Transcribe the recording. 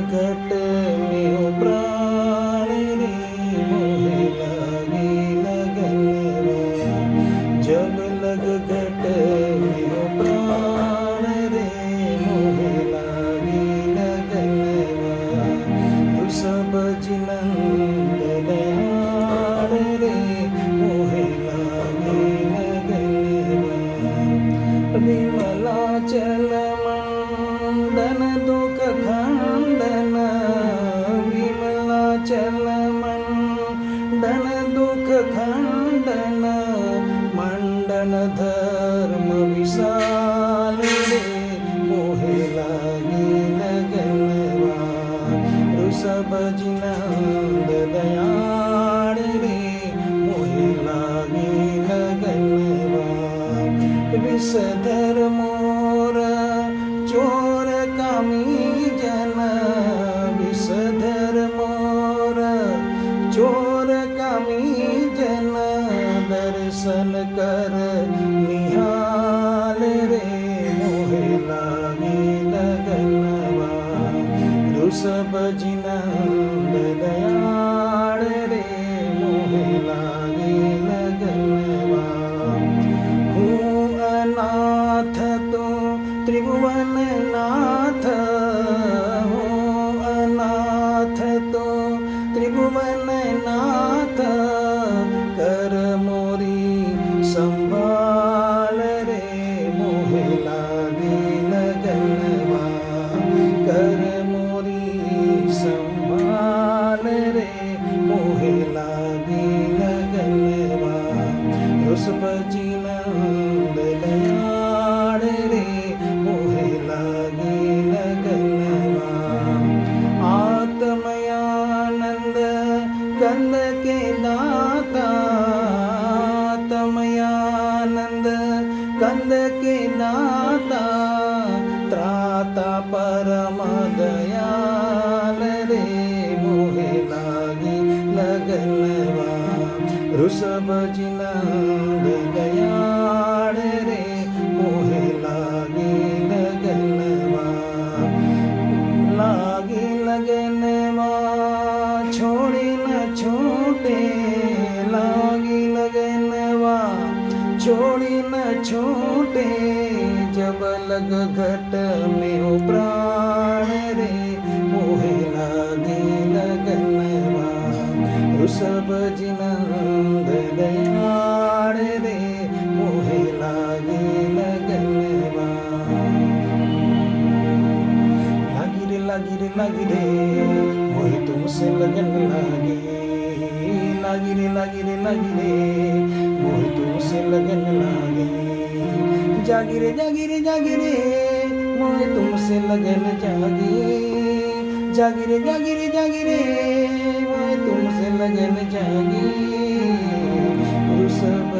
लग मंडन धर्म, विशाल रे। मोहे लागे लगनवा। ऋषभ जिनंद दयाळ रे। मोहे लागे लगनवा। विषधर मोर સબ જિનંદ દયાળ રે મોહ લાગે લગનવા હું અનાથ તો ત્રિભુવન નાથ હું અનાથ તો ત્રિભુવન નાથ लागे लगनवा ऋषभ जिनंद दयाळ रे मोहे लागे लगनवा आत्मयानंद कंद के दाता मोहे लागे लगनवा लागे लगनवा छोड़े न छोटे लागे लगनवा छोड़े न छोटे जब लग घट में हो लागी रे लागी रे लागी रे मोहे तुमसे लगन लागे। लागी रे लागी रे लागी रे मोहे तुमसे लगन लागे। जागी रे जागी रे जागी रे मोहे तुमसे लगन जागी। जागी रे जागी रे जागी रे मोहे तुमसे लगन जागे। ऋषभ